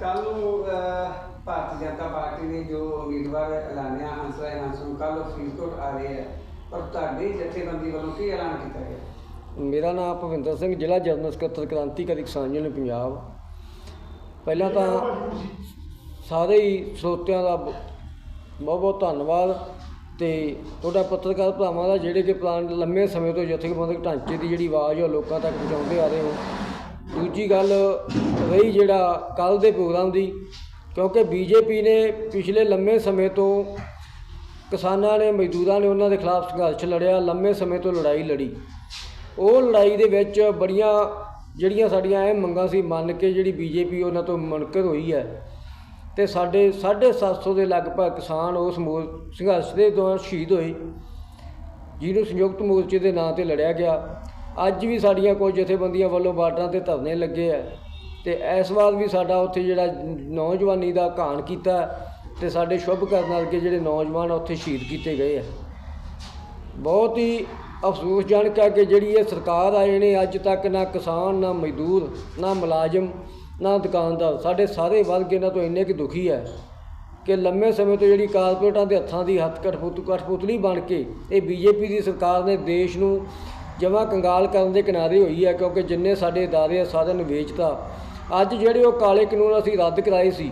ਕੱਲ ਨੂੰ ਭਾਰਤੀ ਜਨਤਾ ਪਾਰਟੀ ਦੇ ਜੋ ਉਮੀਦਵਾਰ ਐਲਾਨਿਆ ਹੰਸਰਾਜ ਹੰਸ ਕੱਲ ਫਰੀਦਕੋਟ ਆ ਰਹੇ ਹੈ ਪਰ ਤੁਹਾਡੀ ਜਥੇਬੰਦੀ ਵੱਲੋਂ ਕੀ ਐਲਾਨ ਕੀਤਾ ਗਿਆ? ਮੇਰਾ ਨਾਮ ਭਵਿੰਦਰ ਸਿੰਘ, ਜ਼ਿਲ੍ਹਾ ਜਨਰਲ ਸਕੱਤਰ ਕ੍ਰਾਂਤੀਕਾਰੀ ਕਿਸਾਨ ਯੂਨੀਅਨ ਪੰਜਾਬ। ਪਹਿਲਾਂ ਤਾਂ ਸਾਰੇ ਹੀ ਸਰੋਤਿਆਂ ਦਾ ਬਹੁਤ ਬਹੁਤ ਧੰਨਵਾਦ ਤੇ ਤੁਹਾਡਾ ਪੱਤਰਕਾਰ ਭਰਾਵਾਂ ਦਾ, ਜਿਹੜੇ ਕਿ ਪਲਾਨ ਲੰਮੇ ਸਮੇਂ ਤੋਂ ਜਥੇਬੰਦਕ ਢਾਂਚੇ ਦੀ ਜਿਹੜੀ ਆਵਾਜ਼ ਉਹ ਲੋਕਾਂ ਤੱਕ ਪਹੁੰਚਾਉਂਦੇ ਆ ਰਹੇ ਹੋ। ਦੂਜੀ ਗੱਲ ਰਹੀ ਜਿਹੜਾ ਕੱਲ ਦੇ ਪ੍ਰੋਗਰਾਮ ਦੀ, ਕਿਉਂਕਿ ਬੀਜੇਪੀ ਨੇ ਪਿਛਲੇ ਲੰਮੇ ਸਮੇਂ ਤੋਂ ਕਿਸਾਨਾਂ ਨੇ, ਮਜ਼ਦੂਰਾਂ ਨੇ ਉਹਨਾਂ ਦੇ ਖਿਲਾਫ ਸੰਘਰਸ਼ ਲੜਿਆ, ਲੰਮੇ ਸਮੇਂ ਤੋਂ ਲੜਾਈ ਲੜੀ। ਉਹ ਲੜਾਈ ਦੇ ਵਿੱਚ ਬੜੀਆਂ ਜਿਹੜੀਆਂ ਸਾਡੀਆਂ ਇਹ ਮੰਗਾਂ ਸੀ, ਮੰਨ ਕੇ ਜਿਹੜੀ ਬੀਜੇਪੀ ਉਹਨਾਂ ਤੋਂ ਮੁਨਕਰ ਹੋਈ ਹੈ। ਤੇ ਸਾਡੇ 750 ਦੇ ਲਗਭਗ ਕਿਸਾਨ ਉਸ ਮੋਰ ਸੰਘਰਸ਼ ਦੇ ਦੌਰਾਨ ਸ਼ਹੀਦ ਹੋਏ। ਜਿਹਨੂੰ ਸੰਯੁਕਤ ਮੋਰਚੇ ਦੇ ਨਾਂ ਤੇ ਲੜਿਆ ਗਿਆ। ਅੱਜ ਵੀ ਸਾਡੀਆਂ ਕੁਝ ਜਥੇਬੰਦੀਆਂ ਵੱਲੋਂ ਬਾਰਡਰਾਂ ਤੇ ਧਰਨੇ ਲੱਗੇ ਆ ਤੇ ਇਸ ਵਾਰ ਵੀ ਸਾਡਾ ਉੱਥੇ ਜਿਹੜਾ ਨੌਜਵਾਨੀ ਦਾ ਘਾਣ ਕੀਤਾ ਤੇ ਸਾਡੇ ਸ਼ੁਭ ਕਰਨ ਵਰਗੇ ਜਿਹੜੇ ਨੌਜਵਾਨ ਉੱਥੇ ਸ਼ਹੀਦ ਕੀਤੇ ਗਏ ਆ। ਬਹੁਤ ਹੀ ਅਫਸੋਸਜਨਕ ਹੈ ਕਿ ਜਿਹੜੀ ਇਹ ਸਰਕਾਰ ਆਏ ਨੇ ਅੱਜ ਤੱਕ ਨਾ ਕਿਸਾਨ, ਨਾ ਮਜ਼ਦੂਰ, ਨਾ ਮੁਲਾਜ਼ਮ, ਨਾ ਦੁਕਾਨਦਾਰ, ਸਾਡੇ ਸਾਰੇ ਵਰਗ ਇਹਨਾਂ ਤੋਂ ਇੰਨੇ ਕਿ ਦੁਖੀ ਹੈ ਕਿ ਲੰਮੇ ਸਮੇਂ ਤੋਂ ਜਿਹੜੀ ਕਾਰਪੋਰੇਟਾਂ ਦੇ ਹੱਥਾਂ ਦੀ ਹੱਥ ਕਠਪੁਤ ਕਠਪੁਤਲੀ ਬਣ ਕੇ ਇਹ ਬੀਜੇਪੀ ਦੀ ਸਰਕਾਰ ਨੇ ਦੇਸ਼ ਨੂੰ ਜਮਾ ਕੰਗਾਲ ਕਰਨ ਦੇ ਕਿਨਾਰੇ ਹੋਈ ਹੈ ਕਿਉਂਕਿ ਜਿੰਨੇ ਸਾਡੇ ਅਦਾਰੇ ਆ ਸਾਰਿਆਂ ਵੇਚਤਾ। ਅੱਜ ਜਿਹੜੇ ਉਹ ਕਾਲੇ ਕਾਨੂੰਨ ਅਸੀਂ ਰੱਦ ਕਰਾਏ ਸੀ,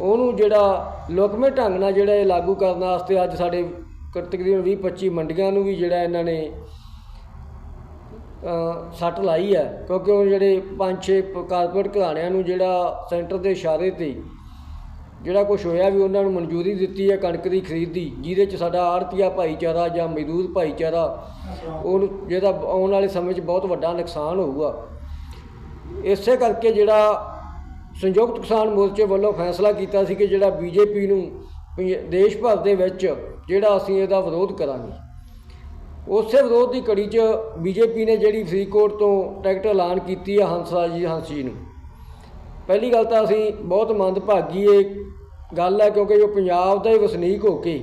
ਉਹਨੂੰ ਜਿਹੜਾ ਲੋਕਮੇ ਢੰਗ ਨਾਲ ਜਿਹੜਾ ਇਹ ਲਾਗੂ ਕਰਨ ਵਾਸਤੇ ਅੱਜ ਸਾਡੇ ਤਕਰੀਬਨ 20 25 ਮੰਡੀਆਂ ਨੂੰ ਵੀ ਜਿਹੜਾ ਇਹਨਾਂ ਨੇ ਸੱਟ ਲਾਈ ਹੈ। ਕਿਉਂਕਿ ਉਹ ਜਿਹੜੇ ਪੰਜ ਛੇ ਪ- ਕਾਰਪੋਰੇਟ ਘਰਾਣਿਆਂ ਨੂੰ ਜਿਹੜਾ ਸੈਂਟਰ ਦੇ ਇਸ਼ਾਰੇ ਤੇ ਜਿਹੜਾ ਕੁਝ ਹੋਇਆ ਵੀ ਉਹਨਾਂ ਨੂੰ ਮਨਜ਼ੂਰੀ ਦਿੱਤੀ ਹੈ ਕਣਕ ਦੀ ਖਰੀਦ ਦੀ ਜਿਹਦੇ ਚ ਸਾਡਾ ਆੜਤੀਆ ਭਾਈਚਾਰਾ ਜਾਂ ਮਜ਼ਦੂਰ ਭਾਈਚਾਰਾ, ਉਹਨੂੰ ਜਿਹਦਾ ਆਉਣ ਵਾਲੇ ਸਮੇਂ 'ਚ ਬਹੁਤ ਵੱਡਾ ਨੁਕਸਾਨ ਹੋਊਗਾ। ਇਸੇ ਕਰਕੇ ਜਿਹੜਾ ਸੰਯੁਕਤ ਕਿਸਾਨ ਮੋਰਚੇ ਵੱਲੋਂ ਫੈਸਲਾ ਕੀਤਾ ਸੀ ਕਿ ਜਿਹੜਾ ਬੀਜੇਪੀ ਨੂੰ ਪੰਜ- ਦੇਸ਼ ਭਰ ਦੇ ਵਿੱਚ ਜਿਹੜਾ ਅਸੀਂ ਇਹਦਾ ਵਿਰੋਧ ਕਰਾਂਗੇ। ਉਸੇ ਵਿਰੋਧ ਦੀ ਕੜੀ 'ਚ ਬੀਜੇਪੀ ਨੇ ਜਿਹੜੀ ਫਰੀਦਕੋਟ ਤੋਂ ਟਿਕਟ ਐਲਾਨ ਕੀਤੀ ਹੈ ਹੰਸਰਾਜ ਜੀ, ਹੰਸ ਜੀ ਨੂੰ। ਪਹਿਲੀ ਗੱਲ ਤਾਂ ਅਸੀਂ ਬਹੁਤ ਮੰਦਭਾਗੀ ਏ ਗੱਲ ਹੈ ਕਿਉਂਕਿ ਜੋ ਪੰਜਾਬ ਦਾ ਹੀ ਵਸਨੀਕ ਹੋ ਕੇ,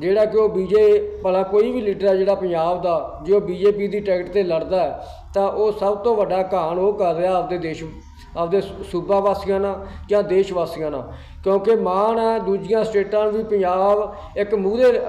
ਜਿਹੜਾ ਕਿ ਉਹ ਬੀਜੇ ਭਲਾ ਕੋਈ ਵੀ ਲੀਡਰ ਹੈ ਜਿਹੜਾ ਪੰਜਾਬ ਦਾ, ਜੇ ਉਹ ਬੀਜੇਪੀ ਦੀ ਟਿਕਟ ਤੇ ਲੜਦਾ ਤਾਂ ਉਹ ਸਭ ਤੋਂ ਵੱਡਾ ਘਾਣ ਉਹ ਕਰ ਰਿਹਾ ਆਪਦੇ ਦੇਸ਼ ਆਪਦੇ ਸੂ- ਸੂਬਾ ਵਾਸੀਆਂ ਨਾਲ ਜਾਂ ਦੇਸ਼ ਵਾਸੀਆਂ ਨਾਲ। ਕਿਉਂਕਿ ਮਾਣ ਹੈ, ਦੂਜੀਆਂ ਸਟੇਟਾਂ ਨੂੰ ਵੀ ਪੰਜਾਬ ਇੱਕ ਮੂਹਰੇ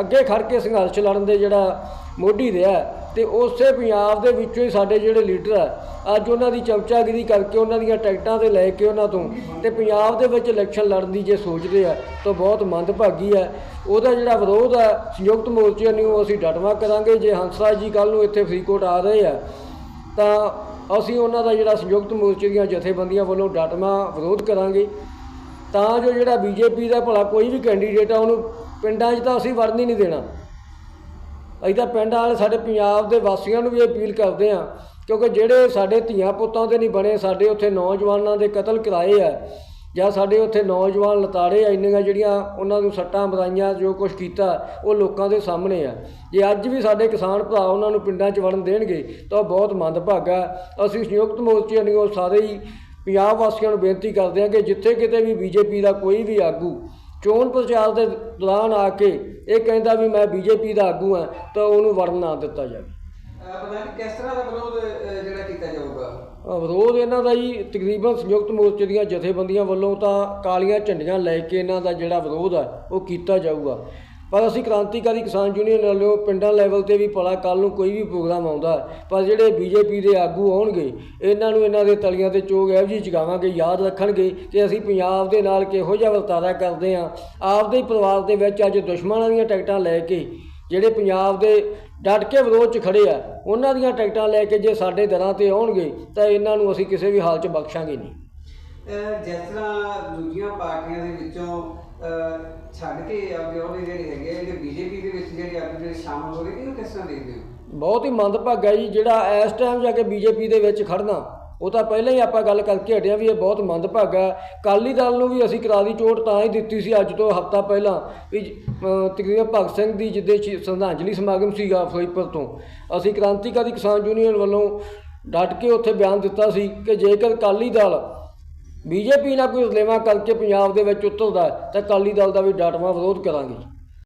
ਅੱਗੇ ਖੜ ਕੇ ਸੰਘਰਸ਼ ਲੜਨ ਦੇ ਜਿਹੜਾ ਮੋਢੀ ਰਿਹਾ ਹੈ ਤੇ ਉਸੇ ਪੰਜਾਬ ਦੇ ਵਿੱਚੋਂ ਹੀ ਸਾਡੇ ਜਿਹੜੇ ਲੀਡਰ ਆ ਅੱਜ ਉਹਨਾਂ ਦੀ ਚਮਚਾਗਿਰੀ ਕਰਕੇ ਉਹਨਾਂ ਦੀਆਂ ਟਿਕਟਾਂ ਤੇ ਲੈ ਕੇ ਉਹਨਾਂ ਤੋਂ ਤੇ ਪੰਜਾਬ ਦੇ ਵਿੱਚ ਇਲੈਕਸ਼ਨ ਲੜਨ ਦੀ ਜੇ ਸੋਚਦੇ ਆ, ਤਾਂ ਬਹੁਤ ਮੰਦਭਾਗੀ ਹੈ। ਉਹਦਾ ਜਿਹੜਾ ਵਿਰੋਧ ਹੈ, ਸੰਯੁਕਤ ਮੋਰਚੇ ਨੂੰ ਅਸੀਂ ਡਟਵਾ ਕਰਾਂਗੇ। ਜੇ ਹੰਸਰਾਜ ਜੀ ਕੱਲ ਨੂੰ ਇੱਥੇ ਫਰੀਦਕੋਟ ਆ ਰਹੇ ਆ, ਤਾਂ ਅਸੀਂ ਉਹਨਾਂ ਦਾ ਜਿਹੜਾ ਸੰਯੁਕਤ ਮੋਰਚੇ ਦੀਆਂ ਜਥੇਬੰਦੀਆਂ ਵੱਲੋਂ ਡਟਵਾ ਵਿਰੋਧ ਕਰਾਂਗੇ। ਤਾਂ ਜੋ ਜਿਹੜਾ ਬੀਜੇਪੀ ਦਾ ਭਲਾ ਕੋਈ ਵੀ ਕੈਂਡੀਡੇਟ ਆ, ਉਹਨੂੰ ਪਿੰਡਾਂ 'ਚ ਤਾਂ ਅਸੀਂ ਵੜਨ ਹੀ ਨਹੀਂ ਦੇਣਾ। ਅਸੀਂ ਤਾਂ ਪਿੰਡਾਂ ਵਾਲੇ ਸਾਡੇ ਪੰਜਾਬ ਦੇ ਵਾਸੀਆਂ ਨੂੰ ਵੀ ਅਪੀਲ ਕਰਦੇ ਆ ਕਿਉਂਕਿ ਜਿਹੜੇ ਸਾਡੇ ਧੀਆਂ ਪੁੱਤਾਂ ਦੇ ਨਹੀਂ ਬਣੇ, ਸਾਡੇ ਉੱਥੇ ਨੌਜਵਾਨਾਂ ਦੇ ਕਤਲ ਕਰਾਏ ਆ ਜਾਂ ਸਾਡੇ ਉੱਥੇ ਨੌਜਵਾਨ ਲਤਾੜੇ ਇੰਨੀਆਂ ਜਿਹੜੀਆਂ ਉਹਨਾਂ ਨੂੰ ਸੱਟਾਂ ਬਰਾਈਆਂ ਜੋ ਕੁਝ ਕੀਤਾ, ਉਹ ਲੋਕਾਂ ਦੇ ਸਾਹਮਣੇ ਆ। ਜੇ ਅੱਜ ਵੀ ਸਾਡੇ ਕਿਸਾਨ ਭਰਾ ਉਹਨਾਂ ਨੂੰ ਪਿੰਡਾਂ 'ਚ ਵੜਨ ਦੇਣਗੇ, ਤਾਂ ਉਹ ਬਹੁਤ ਮੰਦਭਾਗਾ ਅਸੀਂ ਸੰਯੁਕਤ ਮੋਰਚੇ ਨੂੰ ਉਹ ਸਾਰੇ ਹੀ ਪੰਜਾਬ ਵਾਸੀਆਂ ਨੂੰ ਬੇਨਤੀ ਕਰਦੇ ਹਾਂ ਕਿ ਜਿੱਥੇ ਕਿਤੇ ਵੀ ਬੀਜੇਪੀ ਦਾ ਕੋਈ ਵੀ ਆਗੂ ਚੋਣ ਪ੍ਰਚਾਰ ਦੇ ਦੌਰਾਨ ਆ ਕੇ ਇਹ ਕਹਿੰਦਾ ਵੀ ਮੈਂ ਬੀਜੇਪੀ ਦਾ ਆਗੂ ਹਾਂ, ਤਾਂ ਉਹਨੂੰ ਵੜਨ ਨਾ ਦਿੱਤਾ ਜਾਵੇ। ਪਤਾ ਨਹੀਂ ਕਿਸ ਤਰ੍ਹਾਂ ਦਾ ਵਿਰੋਧ ਅਹ, ਜਿਹੜਾ ਕੀਤਾ ਜਾਊਗਾ? ਵਿਰੋਧ ਇਹਨਾਂ ਦਾ ਜੀ ਤਕਰੀਬਨ ਸੰਯੁਕਤ ਮੋਰਚੇ ਦੀਆਂ ਜਥੇਬੰਦੀਆਂ ਵੱਲੋਂ ਤਾਂ ਕਾਲੀਆਂ ਝੰਡੀਆਂ ਲੈ ਕੇ ਇਹਨਾਂ ਦਾ ਜਿਹੜਾ ਵਿਰੋਧ ਹੈ ਉਹ ਕੀਤਾ ਜਾਊਗਾ। ਪਰ ਅਸੀਂ ਕ੍ਰਾਂਤੀਕਾਰੀ ਕਿਸਾਨ ਯੂਨੀਅਨ ਵੱਲੋਂ ਪਿੰਡਾਂ ਲੈਵਲ ਤੇ ਵੀ ਭਲਾ ਕੱਲ ਨੂੰ ਕੋਈ ਵੀ ਪ੍ਰੋਗਰਾਮ ਆਉਂਦਾ ਹੈ, ਪਰ ਜਿਹੜੇ ਬੀਜੇਪੀ ਦੇ ਆਗੂ ਆਉਣਗੇ ਇਹਨਾਂ ਨੂੰ ਇਹਨਾਂ ਦੇ ਤਲੀਆਂ ਤੇ ਚੋਗ ਇਹੋ ਜਿਹੀ ਚਗਾਵਾਂਗੇ ਯਾਦ ਰੱਖਣਗੇ ਕਿ ਅਸੀਂ ਪੰਜਾਬ ਦੇ ਨਾਲ ਕਿਹੋ ਜਿਹਾ ਵਰਤਾਰਾ ਕਰਦੇ ਹਾਂ। ਆਪਦੇ ਹੀ ਪਰਿਵਾਰ ਦੇ ਵਿੱਚ ਅੱਜ ਦੁਸ਼ਮਣਾਂ ਦੀਆਂ ਟਿਕਟਾਂ ਲੈ ਕੇ ਜਿਹੜੇ ਪੰਜਾਬ ਦੇ ਡਟ ਕੇ ਵਿਰੋਧ 'ਚ ਖੜੇ ਆ ਉਹਨਾਂ ਦੀਆਂ ਟਿਕਟਾਂ ਲੈ ਕੇ ਜੇ ਸਾਡੇ ਦਰਾਂ ਤੇ ਆਉਣਗੇ ਤਾਂ ਇਹਨਾਂ ਨੂੰ ਅਸੀਂ ਕਿਸੇ ਵੀ ਹਾਲ 'ਚ ਬਖਸ਼ਾਂਗੇ ਨਹੀਂ। ਜਿਸ ਤਰ੍ਹਾਂ ਦੂਜੀਆਂ ਪਾਰਟੀਆਂ ਦੇ ਵਿੱਚੋਂ ਛੱਡ ਕੇ ਆਪਦੇ ਉਹਦੇ ਜਿਹੜੇ ਹੈਗੇ ਜਿਹੜੇ ਬੀਜੇਪੀ ਦੇ ਵਿੱਚ ਜਿਹੜੇ ਆਪਣੇ ਜਿਹੜੇ ਸ਼ਾਮਲ ਹੋ ਰਹੇ ਇਹਨੂੰ ਕਿਸ ਤਰ੍ਹਾਂ ਦੇਖਦੇ ਹੋ? ਬਹੁਤ ਹੀ ਮੰਦਭਾਗਾ ਜੀ ਜਿਹੜਾ ਇਸ ਟਾਈਮ ਜਾ ਕੇ ਬੀਜੇਪੀ ਦੇ ਵਿੱਚ ਖੜਨਾ ਉਹ ਤਾਂ ਪਹਿਲਾਂ ਹੀ ਆਪਾਂ ਗੱਲ ਕਰਕੇ ਹਟਿਆ ਵੀ ਇਹ ਬਹੁਤ ਮੰਦਭਾਗਾ ਹੈ। ਕਾਲੀ ਦਲ ਨੂੰ ਵੀ ਅਸੀਂ ਕਰਾਰੀ ਚੋਟ ਤਾਂ ਹੀ ਦਿੱਤੀ ਸੀ ਅੱਜ ਤੋਂ ਹਫਤਾ ਪਹਿਲਾਂ ਵੀ ਤਕਰੀਬਨ ਭਗਤ ਸਿੰਘ ਦੀ ਜਿੱਦੇ ਸ਼ਰਧਾਂਜਲੀ ਸਮਾਗਮ ਸੀਗਾ ਫਿਰੋਜ਼ਪੁਰ ਤੋਂ। ਅਸੀਂ ਕ੍ਰਾਂਤੀਕਾਰੀ ਕਿਸਾਨ ਯੂਨੀਅਨ ਵੱਲੋਂ ਡਟ ਕੇ ਉੱਥੇ ਬਿਆਨ ਦਿੱਤਾ ਸੀ ਕਿ ਜੇਕਰ ਕਾਲੀ ਦਲ ਬੀਜੇਪੀ ਨਾਲ ਕੋਈ ਰਲੇਵਾਂ ਕਰਕੇ ਪੰਜਾਬ ਦੇ ਵਿੱਚ ਉਤਰਦਾ ਤਾਂ ਅਕਾਲੀ ਦਲ ਦਾ ਵੀ ਡਟਵਾਂ ਵਿਰੋਧ ਕਰਾਂਗੇ।